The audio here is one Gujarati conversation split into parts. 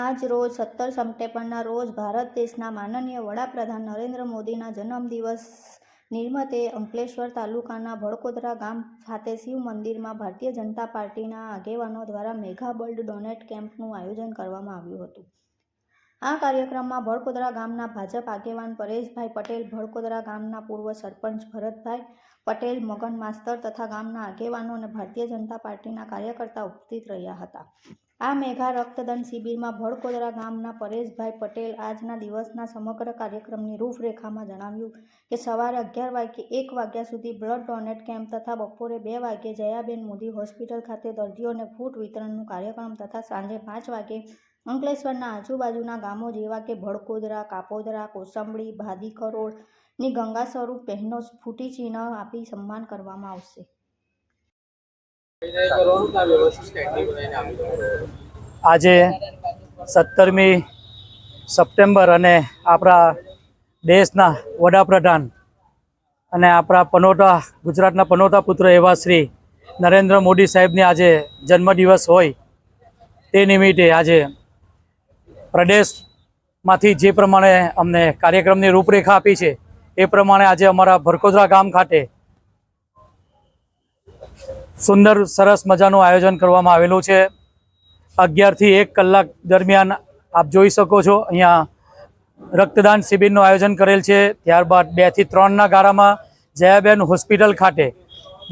આજ રોજ સત્તર સપ્ટેમ્બરના રોજ ભારત દેશના માનનીય વડાપ્રધાન નરેન્દ્ર મોદીના જન્મદિવસ નિર્મતે અંકલેશ્વર તાલુકાના ભડકોદરા ગામ ખાતે શિવ મંદિરમાં ભારતીય જનતા પાર્ટીના આગેવાનો દ્વારા મેઘા બર્લ્ડ ડોનેટ કેમ્પનું આયોજન કરવામાં આવ્યું હતું. આ કાર્યક્રમમાં ભડકોદરા ગામના ભાજપ આગેવાન પરેશભાઈ પટેલ, ભડકોદરા ગામના પૂર્વ સરપંચ ભરતભાઈ પટેલ, મગન માસ્તર તથા ગામના આગેવાનો અને ભારતીય જનતા પાર્ટીના કાર્યકર્તા ઉપસ્થિત રહ્યા હતા. આ મેઘા રક્તદાન શિબિરમાં ભડકોદરા ગામના પરેશભાઈ પટેલ આજના દિવસના સમગ્ર કાર્યક્રમની રૂપરેખામાં જણાવ્યું કે સવારે અગિયાર વાગ્યે એક વાગ્યા સુધી બ્લડ ડોનેટ કેમ્પ તથા બપોરે બે વાગ્યે જયાબેન મોદી હોસ્પિટલ ખાતે દર્દીઓને ફૂટ વિતરણનું કાર્યક્રમ તથા સાંજે પાંચ વાગ્યે અંકલેશ્વરના આજુબાજુના ગામો જેવા કે ભડકોદરા, કાપોદરા, કોસંબડી ભાદી કરોડની ગંગા સ્વરૂપ બહેનો ફૂટી ચિહ્ન આપી સન્માન કરવામાં આવશે. આજે સત્તરમી સપ્ટેમ્બર અને આપણા દેશના વડાપ્રધાન અને આપણા પનોટા ગુજરાતના પનોટા પુત્ર એવા શ્રી નરેન્દ્ર મોદી સાહેબની આજે જન્મદિવસ હોય તે નિમિત્તે આજે પ્રદેશમાંથી જે પ્રમાણે અમને કાર્યક્રમની રૂપરેખા આપી છે, એ પ્રમાણે આજે અમારા ભરકોદરા ગામ ખાતે સુંદર, સરસ મજાનું આયોજન કરવામાં આવેલું છે. અગિયારથી એક કલાક દરમિયાન આપ જોઈ શકો છો, અહીંયા રક્તદાન શિબિરનું આયોજન કરેલ છે. ત્યારબાદ બેથી ત્રણના ગાળામાં જયાબેન હોસ્પિટલ ખાતે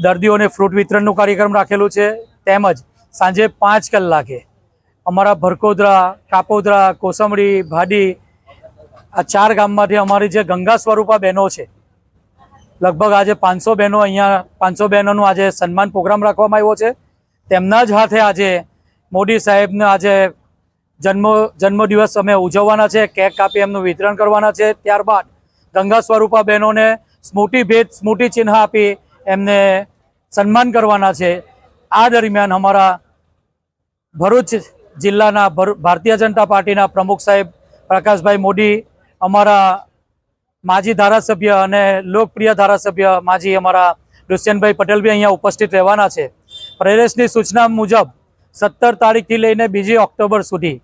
દર્દીઓને ફ્રૂટ વિતરણનું કાર્યક્રમ રાખેલું છે. તેમજ સાંજે પાંચ કલાકે અમારા ભરકોદરા, કાપોદરા કોસંબડી ભાડી આ ચાર ગામમાંથી અમારી જે ગંગા સ્વરૂપા બહેનો છે લગભગ આજે પાંચસો બહેનો અહીંયા, પાંચસો બહેનોનું આજે સન્માન પ્રોગ્રામ રાખવામાં આવ્યો છે. તેમના જ હાથે આજે મોદી સાહેબનો આજે જન્મ, જન્મદિવસ અમે ઉજવવાના છે, કેક કાપી એમનું વિતરણ કરવાના છે. ત્યારબાદ ગંગા સ્વરૂપા બહેનોને સ્મૃતિ ભેદ સ્મૃતિ ચિહ્ન આપી એમને સન્માન કરવાના છે. આ દરમિયાન અમારા ભરૂચ જિલ્લાના ભરૂ- ભારતીય જનતા પાર્ટીના પ્રમુખ સાહેબ પ્રકાશભાઈ મોદી, અમારા માજી ધારાસભ્ય અને લોકપ્રિય ધારાસભ્ય માજી અમારા દુષ્યંતભાઈ પટેલ બી અહીંયા ઉપસ્થિત રહેવાના છે. પ્રેરેશની સૂચના મુજબ સત્તર તારીખથી લઈને બીજી ઓક્ટોબર સુધી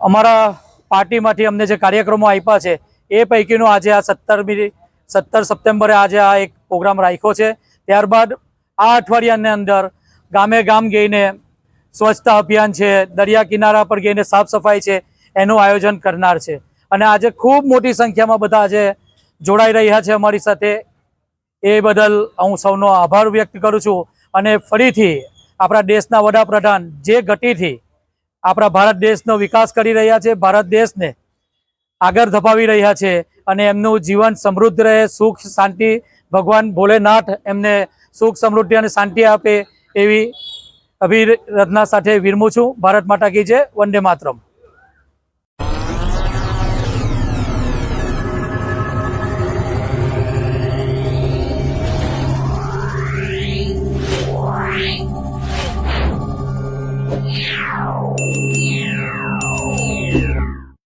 અમારા પાર્ટીમાંથી અમને જે કાર્યક્રમો આપ્યા છે, એ પૈકીનો આજે આ સત્તરમી સત્તર સપ્ટેમ્બરે આજે આ એક પ્રોગ્રામ રાખ્યો છે. ત્યારબાદ આ અઠવાડિયાની અંદર ગામે ગામ ગઈને સ્વચ્છતા અભિયાન છે, દરિયા કિનારા પર ગઈને સાફ સફાઈ છે, એનું આયોજન કરનાર છે. અને આજે ખૂબ મોટી સંખ્યામાં બધા આજે જોડાઈ રહ્યા છે અમારી સાથે. એ બદલ હું સૌનો આભાર વ્યક્ત કરું છું. અને ફરીથી આપણા દેશના વડાપ્રધાન જે ગતિથી આપણા ભારત દેશનો વિકાસ કરી રહ્યા છે, ભારત દેશને આગળ ધપાવી રહ્યા છે અને એમનું જીવન સમૃદ્ધ રહે, સુખ, શાંતિ, ભગવાન ભોલેનાથ એમને સુખ, સમૃદ્ધિ અને શાંતિ આપે એવી અભિરચના સાથે વિરમું છું. ભારત માતા કી જય, વંદે માતરમ.